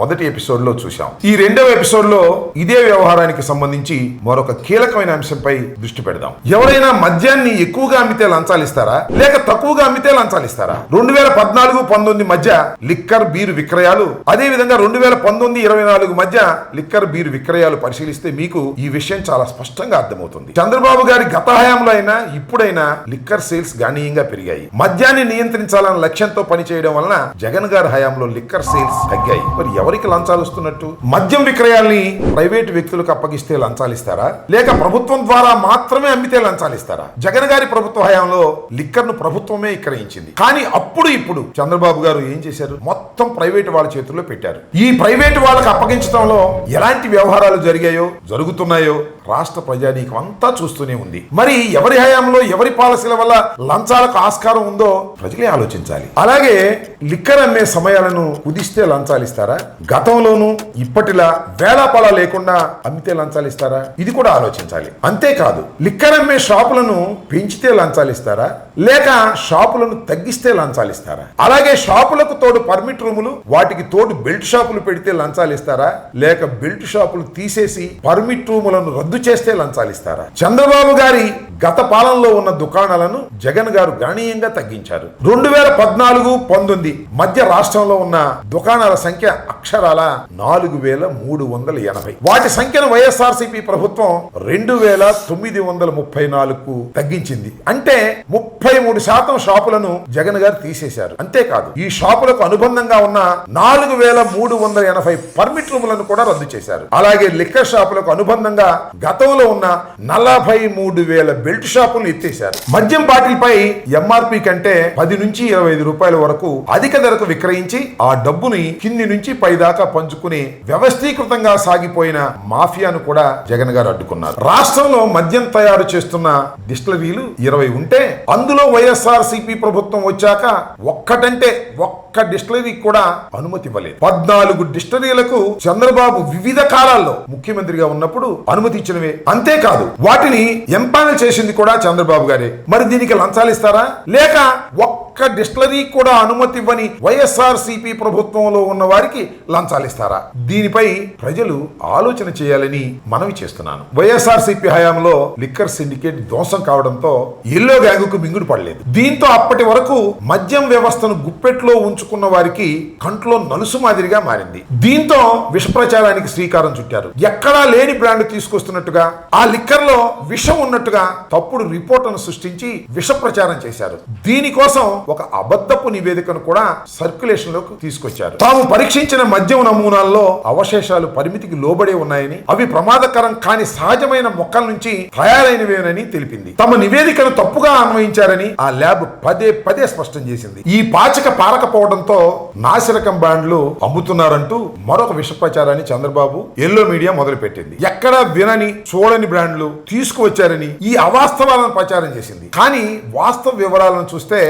మొదటి ఎపిసోడ్లో చూశాం. ఈ రెండవ ఎపిసోడ్లో ఇదే వ్యవహారానికి సంబంధించి మరొక కీలకమైన అంశంపై దృష్టి పెడదాం. ఎవరైనా మద్యాన్ని ఎక్కువగా అమ్మితే లంచాలు ఇస్తారా? లేక తక్కువగా అమ్మితే లంచాలు ఇస్తారా? రెండు వేల పద్నాలుగు పంతొమ్మిది మధ్య లిక్కర్ బీరు విక్రయాలు అదే విధంగా రెండు వేల పంతొమ్మిది ఇరవై నాలుగు మధ్య లిక్కర్ బీరు విక్రయాలు పరిశీలిస్తే మీకు ఈ విషయం చాలా స్పష్టంగా అర్థమవుతుంది. చంద్రబాబు గారి గత హయాంలో అయినా ఇప్పుడైనా లిక్కర్ సేల్స్ గణనీయంగా పెరిగాయి. మద్యాన్ని నియంత్రించాలన్న లక్ష్యంతో పనిచేయడం వలన జగన్ గారి హయాంలో లిక్కర్ సేల్స్ తగ్గాయి. మరి ఎవరికి లంచాలు ఇస్తున్నట్టు మద్యం విక్రయాల్ని ప్రైవేట్ వ్యక్తులకు అప్పగిస్తే లంచాలు ఇస్తారా? లేక ప్రభుత్వం ద్వారా మాత్రమే అమ్మితే లంచాలు ఇస్తారా? జగన్ గారి ప్రభుత్వ హయాంలో లిక్కర్ను ప్రభుత్వమే విక్రయించింది. కానీ అప్పుడు ఇప్పుడు చంద్రబాబు గారు ఏం చేశారు? మొత్తం మొత్తం ప్రైవేట్ వాళ్ళ చేతుల్లో పెట్టారు. ఈ ప్రైవేట్ వాళ్ళకి అప్పగించడంలో ఎలాంటి వ్యవహారాలు జరిగాయో జరుగుతున్నాయో రాష్ట్ర ప్రజానీకం అంతా చూస్తూనే ఉంది. మరి ఎవరి హయాంలో ఎవరి పాలసీల వల్ల లంచాలకు ఆస్కారం ఉందో ప్రజలే ఆలోచించాలి. అలాగే లిక్కర్ అమ్మే సమయాలను కుదిస్తే లంచాలు ఇస్తారా? గతంలోనూ ఇప్పటిలా వేళాపాల లేకుండా అమ్మితే లంచాలు ఇస్తారా? ఇది కూడా ఆలోచించాలి. అంతేకాదు లిక్కర్ అమ్మే షాపులను పెంచితే లంచాలు ఇస్తారా? లేక షాపులను తగ్గిస్తే లంచాలు ఇస్తారా? అలాగే షాపులకు తోడు పర్మిట్ రూములు వాటికి తోడు బెల్ట్ షాపులు పెడితే లంచాలు ఇస్తారా? లేక బెల్ట్ షాపులు తీసేసి పర్మిట్ రూములను రద్దు చేస్తే లంచాలు ఇస్తారా? చంద్రబాబు గారి గత పాలనలో ఉన్న దుకాణాలను జగన్ గారు గణనీయంగా తగ్గించారు. రెండు వేల పద్నాలుగు పంతొమ్మిది మధ్య రాష్ట్రంలో ఉన్న దుకాణాల సంఖ్య అక్షరాల నాలుగు వేల మూడు వందల ఎనభై. వాటి సంఖ్యను వైఎస్ఆర్సీపీ ప్రభుత్వం రెండు వేల తొమ్మిది వందల ముప్పై నాలుగు తగ్గించింది. అంటే ముప్పై మూడు శాతం షాపులను జగన్ గారు తీసేశారు. అంతేకాదు ఈ షాపులకు అనుబంధంగా ఉన్న నాలుగు వేల మూడు వందల ఎనభై పర్మిట్ రూములను కూడా రద్దు చేశారు. అలాగే లిక్కర్ షాపులకు అనుబంధంగా గతంలో ఉన్న నలభై మూడు వేల బెల్ట్ షాపులను ఎత్తేశారు. మద్యం బాటిల్ పై ఎంఆర్పి కంటే పది నుంచి ఇరవై ఐదు రూపాయల వరకు అధిక ధరకు విక్రయించి ఆ డబ్బుని కింది నుంచి పై దాకా పంచుకుని వ్యవస్థీకృతంగా సాగిపోయిన మాఫియాను కూడా జగన్ గారు అడ్డుకున్నారు. రాష్ట్రంలో మద్యం తయారు చేస్తున్న డిస్టిలరీలు ఇరవై ఉంటే అందులో వైఎస్ఆర్ సిపి ప్రభుత్వం వచ్చాక ఒక్కటంటే ఒక్క డిస్టిలరీ కూడా అనుమతి ఇవ్వలేదు పద్నాలుగు డిస్టరీలకు చంద్రబాబు వివిధ కాలాల్లో ముఖ్యమంత్రిగా ఉన్నప్పుడు అనుమతి ఇచ్చినవే అంతేకాదు వాటిని ఎంపానల్ చేసింది కూడా చంద్రబాబు గారే. మరి దీనికి లంచాలు ఇస్తారా? లేక ఒక్క డిస్టిలరీ కూడా అనుమతి ఇవ్వని వైఎస్ఆర్ సిపి ప్రభుత్వంలో ఉన్న వారికి లంచాలు ఇస్తారా దీనిపై ప్రజలు ఆలోచన చేయాలని మనవి చేస్తున్నాను. వైఎస్ఆర్ సిపి హయాంలో లిక్కర్ సిండికేట్ ధ్వంసం కావడంతో ఎల్లో గ్యాంగుకు మింగుడు పడలేదు. దీంతో అప్పటి వరకు మద్యం వ్యవస్థను గుప్పెట్లో ఉంచుకున్న వారికి కంట్లో నలుసు మాదిరిగా మారింది. దీంతో విష ప్రచారానికి శ్రీకారం చుట్టారు. ఎక్కడా లేని బ్రాండ్ తీసుకొస్తున్నట్టుగా ఆ లిక్కర్లో విషం ఉన్నట్టుగా తప్పుడు రిపోర్టును సృష్టించి విష ప్రచారం చేశారు. దీనికోసం ఒక అబద్ధపు నివేదికను కూడా సర్క్యులేషన్లోకి తీసుకొచ్చారు. తాము పరీక్షించిన మద్యం నమూనాల్లో అవశేషాలు పరిమితికి లోబడే ఉన్నాయని అవి ప్రమాదకరం కాని సహజమైన మొక్కల నుంచి తయారైనవేనని తెలిపింది. తమ నివేదికను తప్పుగా అన్వయించారని ఆ ల్యాబ్ పదే పదే స్పష్టం చేసింది. ఈ పాచిక పారకపోవడంతో నాసిరకం బ్రాండ్లు అమ్ముతున్నారంటూ మరొక విష ప్రచారాన్ని చంద్రబాబు ఎల్లో మీడియా మొదలుపెట్టింది. ఎక్కడా వినని చూడని బ్రాండ్లు తీసుకువచ్చారని ఈ అవాస్తవాలను ప్రచారం చేసింది. కానీ వాస్తవ వివరాలను చూస్తే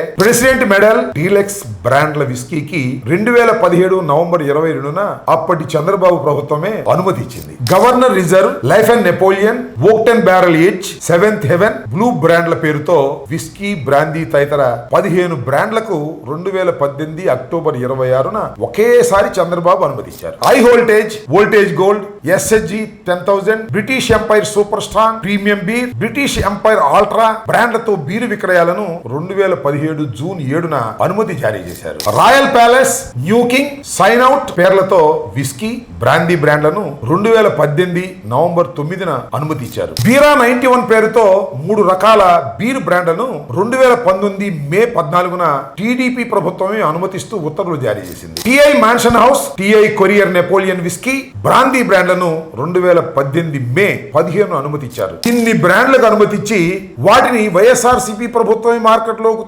ప్రెసిడెంట్ మెడల్ డీలెక్స్ బ్రాండ్ల విస్కీకి రెండు వేల పదిహేడు నవంబర్ ఇరవై రెండున అప్పటి చంద్రబాబు ప్రభుత్వమే అనుమతి ఇచ్చింది governor reserve life and Napoleon octane barrel age seventh heaven blue బ్రాండ్ల పేరుతో విస్కీ బ్రాందీ తదితర పదిహేను బ్రాండ్లకు రెండు వేల పద్దెనిమిది అక్టోబర్ ఇరవై ఆరున ఒకేసారి చంద్రబాబు అనుమతించారు. High voltage voltage gold SSG ten thousand British empire super strong premium beer British empire ultra బ్రాండ్లతో beer విక్రయాలను రెండు వేల పదిహేడు జూన్ ఏడున అనుమతి జారీ చేశారు. Royal palace new king sign out పేర్లతో విస్కీ బ్రాందీ బ్రాండ్లను రెండు వేల పద్దెనిమిది నవంబర్ తొమ్మిదిన అనుమతి ఇచ్చారు. బీరా నైన్టీ వన్ పేరుతో మూడు రకాల బీర్ బ్రాండ్లను రెండు వేల పంతొమ్మిది మే పద్నాలుగున టీడీపీ ప్రభుత్వమే అనుమతిస్తూ ఉత్తర్వులు జారీ చేసింది. TI mansion house TI courier Napoleon whisky brandy బ్రాండ్లను రెండు వేల పద్దెనిమిది మే పదిహేను అనుమతిచ్చారు ఇన్ని బ్రాండ్లకు అనుమతిచ్చి వాటిని వైఎస్ఆర్ సిపి ప్రభుత్వమే మార్కెట్లోకి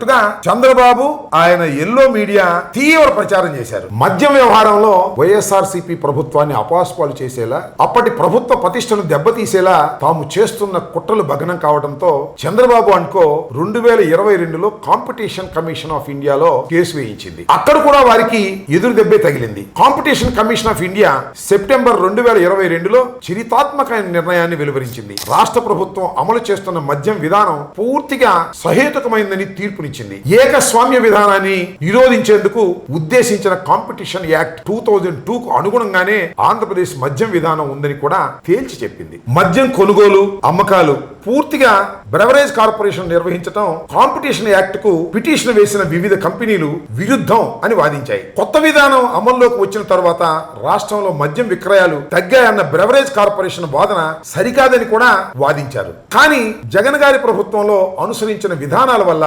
తీసుకువచ్చినట్టుగా చంద్రబాబు ఆయన ఎల్లో మీడియా తీవ్ర ప్రచారం చేశారు. మద్యం వ్యవహారంలో వైఎస్ఆర్ సిపి ప్రభుత్వాన్ని అపాస్పాలు చేసేలా అప్పటి ప్రభుత్వ ప్రతిష్టను దెబ్బతీసేలా తాము చేస్తున్న కుట్రలు భగ్నం కావడంతో చంద్రబాబు అనుకో రెండు వేల ఇరవై రెండులో కాంపిటీషన్ కమిషన్ ఆఫ్ ఇండియాలో కేసు వేయించింది. అక్కడ కూడా వారికి ఎదురు దెబ్బే తగిలింది. Competition commission of India September రెండు వేల ఇరవై రెండులో చరితాత్మకమైన నిర్ణయాన్ని వెలువరించింది. రాష్ట్ర ప్రభుత్వం అమలు చేస్తున్న మద్యం విధానం పూర్తిగా సహేతుకమైందని తీర్పుని తీర్పునిచ్చింది ఏకస్వామ్య విధానాన్ని నిరోధించేందుకు ఉద్దేశించిన competition act two thousand two కు అనుగుణంగానే ఆంధ్రప్రదేశ్ మద్యం విధానం ఉందని కూడా తేల్చి చెప్పింది. మద్యం కొనుగోలు అమ్మకాలు పూర్తిగా బ్రెవరేజ్ కార్పొరేషన్ నిర్వహించడం కాంపిటీషన్ యాక్ట్కు పిటిషన్ వేసిన వివిధ కంపెనీలు విరుద్ధం అని వాదించాయి. కొత్త విధానం అమల్లోకి వచ్చిన తర్వాత రాష్ట్రంలో మద్యం విక్రయాలు తగ్గాయన్న బ్రెవరేజ్ కార్పొరేషన్ వాదన సరికాదని కూడా వాదించారు. కానీ జగన్ గారి ప్రభుత్వంలో అనుసరించిన విధానాల వల్ల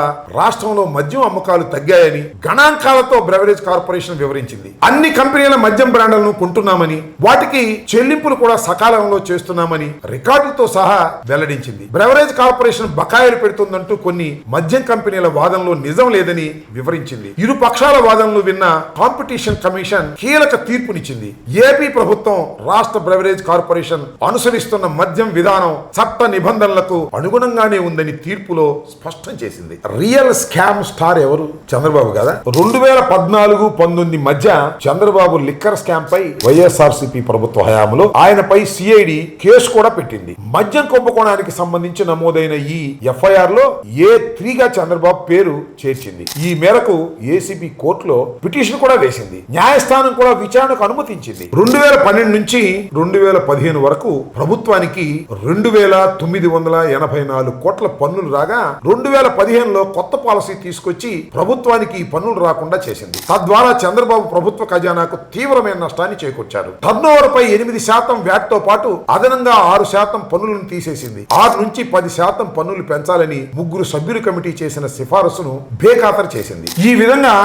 రాష్ట్రంలో మద్యం అమ్మకాలు తగ్గాయని గణాంకాలతో బ్రెవరేజ్ కార్పొరేషన్ వివరించింది. అన్ని కంపెనీల మద్యం బ్రాండ్లను కొంటున్నామని వాటికి చెల్లింపులు కూడా సకాలంలో చేస్తున్నామని రికార్డులతో సహా వెల్లడించింది. బ్రెవరేజ్ కార్పొరేషన్ బకాయిలు పెడుతుందంటూ కొన్ని మద్యం కంపెనీల వాదనలో నిజం లేదని వివరించింది. ఇరు పక్షాల వాదనలు విన్న కాంపిటీషన్ కమిషన్ కీలక తీర్పునిచ్చింది. ఏపీ ప్రభుత్వం రాష్ట్ర బ్రెవరేజ్ కార్పొరేషన్ అనుసరిస్తున్న మద్యం విధానం చట్ట నిబంధనలకు అనుగుణంగానే ఉందని తీర్పులో స్పష్టం చేసింది. రియల్ స్కామ్ స్టార్ ఎవరు చంద్రబాబు కదా. రెండు వేల పద్నాలుగు పంతొమ్మిది మధ్య చంద్రబాబు లిక్కర్ స్కామ్ పై వైఎస్ఆర్సీపీ ప్రభుత్వ హయాంలో ఆయనపై సిఐడి కేసు కూడా పెట్టింది. మద్యం కుంభకోణానికి సంబంధించి నమోదైన ఈ ఎఫ్ఐఆర్లో ఏ త్రీగా చంద్రబాబు పేరు చేర్చింది. ఈ మేరకు ఏసీబీ కోర్టులో పిటిషన్ కూడా వేసింది. న్యాయస్థానం కూడా విచారణకు అనుమతించింది. రెండు వేల పన్నెండు నుంచి రెండు వేల పదిహేను వరకు ప్రభుత్వానికి రెండు వేల తొమ్మిది వందల ఎనభై నాలుగు కోట్ల పన్నులు రాగా రెండు వేల పదిహేనులో కొత్త పాలసీ తీసుకొచ్చి ప్రభుత్వానికి ఈ పన్నులు రాకుండా చేసింది. తద్వారా చంద్రబాబు ప్రభుత్వ ఖజానాకు తీవ్రమైన నష్టాన్ని చేకూర్చారు. టర్నోవర్ పై ఎనిమిది శాతం వ్యాట్తో పాటు అదనంగా ఆరు శాతం పన్నులను తీసేసింది. ఆరు నుంచి పది శాతం పన్నులు పెంచాలని ముగ్గురు సభ్యుల కమిటీ చేసిన సిఫారసును బేఖాతరు చేసింది. ఈ విధంగా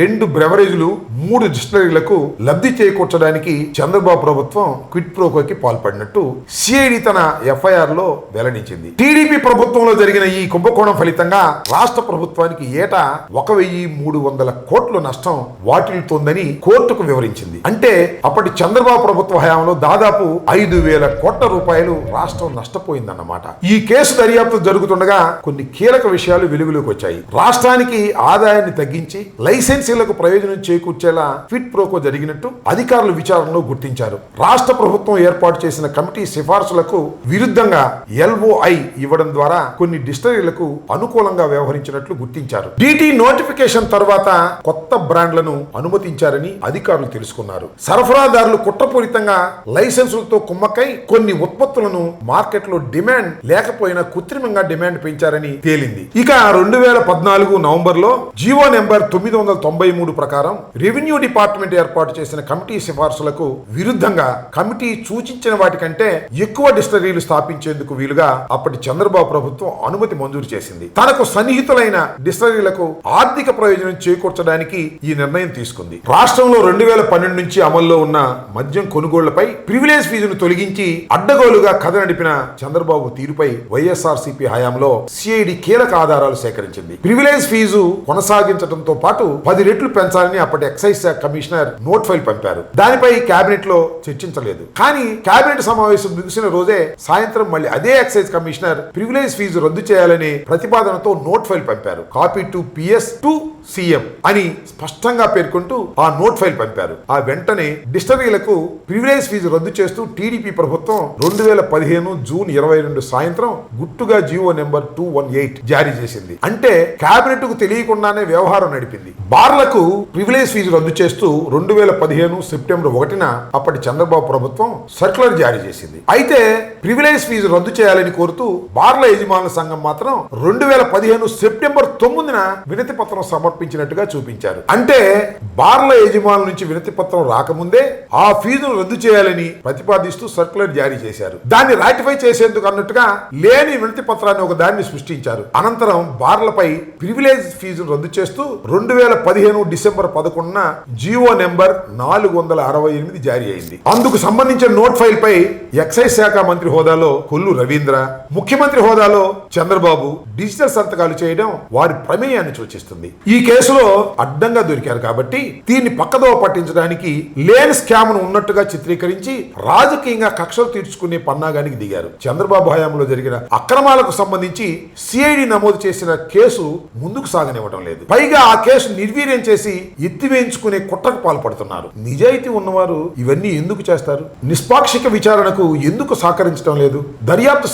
రెండు బ్రెవరేజ్లు మూడు డిస్టిలరీలకు లబ్ధి చేకూర్చడానికి చంద్రబాబు ప్రభుత్వం క్విట్ ప్రోకోకి పాల్పడినట్టు సిఐడి తన ఎఫ్ఐఆర్లో వెల్లడించింది. టీడీపీ ప్రభుత్వంలో జరిగిన ఈ కుంభకోణం ఫలితంగా రాష్ట్ర ప్రభుత్వం ప్రభుత్వానికి ఏటా ఒక వెయ్యి మూడు వందల కోట్ల నష్టం వాటిల్తోందని కోర్టుకు వివరించింది. అంటే అప్పటి చంద్రబాబు ప్రభుత్వ హయాంలో దాదాపు ఐదు వేల కోట్ల రూపాయలు రాష్ట్రం నష్టపోయిందన్నమాట. ఈ కేసు దర్యాప్తు జరుగుతుండగా కొన్ని కీలక విషయాలు వెలుగులోకి వచ్చాయి. రాష్ట్రానికి ఆదాయాన్ని తగ్గించి లైసెన్సీలకు ప్రయోజనం చేకూర్చేలా ఫిట్ ప్రోకో జరిగినట్టు అధికారులు విచారణలో గుర్తించారు. రాష్ట్ర ప్రభుత్వం ఏర్పాటు చేసిన కమిటీ సిఫార్సులకు విరుద్ధంగా ఎల్ఓఐ ఇవ్వడం ద్వారా కొన్ని డిస్టరీలకు అనుకూలంగా వ్యవహరించినట్లు గుర్తించారు. డిటి నోటిఫికేషన్ తర్వాత కొత్త బ్రాండ్లను అనుమతించారని అధికారులు తెలుసుకున్నారు. సరఫరాదారులు కుట్రపూరితంగా లైసెన్సులతో కుమ్మకై కొన్ని ఉత్పత్తులను మార్కెట్లో డిమాండ్ లేకపోయినా కృత్రిమంగా డిమాండ్ పెంచారని తేలింది. ఇక రెండు వేల పద్నాలుగు నవంబర్లో జీవో నెంబర్ తొమ్మిది వందల తొంభై మూడు ప్రకారం రెవెన్యూ డిపార్ట్మెంట్ ఏర్పాటు చేసిన కమిటీ సిఫార్సులకు విరుద్ధంగా కమిటీ సూచించిన వాటికంటే ఎక్కువ డిస్టరీలు స్థాపించేందుకు వీలుగా అప్పటి చంద్రబాబు ప్రభుత్వం అనుమతి మంజూరు చేసింది. తనకు సన్నిహితులైన డిస్టరీలకు ఆర్థిక ప్రయోజనం చేకూర్చడానికి ఈ నిర్ణయం తీసుకుంది. రాష్ట్రంలో రెండు వేల పన్నెండు నుంచి అమల్లో ఉన్న మద్యం కొనుగోళ్ళపై ప్రివిలేజ్ ఫీజును తొలగించి అడ్డగోలుగా కథ నడిపిన చంద్రబాబు తీరుపై వైఎస్ఆర్ హయాంలో సిఐడి కీలక ఆధారాలు సేకరించింది. ప్రివిలేజ్ ఫీజు కొనసాగించడంతో పాటు పది రెట్లు పెంచాలని అప్పటి ఎక్సైజ్ శాఖ కమిషనర్ నోట్ ఫైల్ పంపారు. దానిపై కేబినెట్లో చర్చించలేదు. కానీ కేబినెట్ సమావేశం ముగిసిన రోజే సాయంత్రం మళ్ళీ అదే ఎక్సైజ్ కమిషనర్ ప్రివిలేజ్ ఫీజు రద్దు చేయాలని ప్రతిపాదనతో నోట్ ఫైల్ పంపారు. Copy to PS to CM అని స్పష్టంగా పేర్కొంటూ ఆ నోట్ ఫైల్ పంపారు. ఆ వెంటనే డిస్టరీలకు ప్రివిలేజ్ ఫీజు రద్దు చేస్తూ టీడీపీ ప్రభుత్వం రెండు వేల పదిహేను జూన్ ఇరవై రెండు సాయంత్రం గుట్టుగా GO number two one eight జారీ చేసింది. అంటే కేబినెట్కు తెలియకుండానే వ్యవహారం నడిపింది. బార్లకు ప్రివిలేజ్ ఫీజు రద్దు చేస్తూ రెండు వేల పదిహేను సెప్టెంబర్ ఒకటిన అప్పటి చంద్రబాబు ప్రభుత్వం సర్క్యులర్ జారీ చేసింది. అయితే ప్రివిలేజ్ ఫీజు రద్దు చేయాలని కోరుతూ బార్ల యజమానుల సంఘం మాత్రం రెండు వేల పదిహేను సెప్టెంబర్ తొమ్మిదిన వినతి పత్రం సమర్పించినట్టుగా చూపించారు. అంటే బార్ల యజమానుల నుంచి వినతి పత్రం రాకముందే ఆ ఫీజును రద్దు చేయాలని ప్రతిపాదిస్తూ సర్క్యులర్ జారీ చేశారు. దాన్ని రాటిఫై చేసేందుకు అన్నట్టుగా లేని వినతి పత్రాన్ని ఒక దాన్ని సృష్టించారు. అనంతరం బార్లపై ప్రివిలేజ్ ఫీజును రద్దు చేస్తూ రెండు వేల పదిహేను డిసెంబర్ పదకొండున జియో నెంబర్ నాలుగు వందల అరవై ఎనిమిది జారీ అయింది. అందుకు సంబంధించిన నోట్ ఫైల్ పై ఎక్సైజ్ శాఖ మంత్రి హోదాలో కొల్లు రవీంద్ర ముఖ్యమంత్రి హోదాలో చంద్రబాబు డిజిటల్ సంతకాలు చేయడం వారి ప్రమేయాన్ని సూచిస్తుంది. ఈ కేసులో అడ్డంగా దొరికారు కాబట్టి దీన్ని పక్కదో పట్టించడానికి లేని స్కామ్ ఉన్నట్టుగా చిత్రీకరించి రాజకీయంగా కక్షలు తీర్చుకునే పన్నాగానికి దిగారు. చంద్రబాబు హయాంలో జరిగిన అక్రమాలకు సంబంధించి సిఐడి నమోదు చేసిన కేసు ముందుకు సాగనివ్వడం లేదు. పైగా ఆ కేసు నిర్వీర్యం చేసి ఎత్తివేయించుకునే కుట్రకు పాల్పడుతున్నారు. నిజాయితీ ఉన్నవారు ఇవన్నీ ఎందుకు చేస్తారు? నిష్పాక్షిక విచారణకు ఎందుకు సహకరించడం లేదు? దర్యాప్తు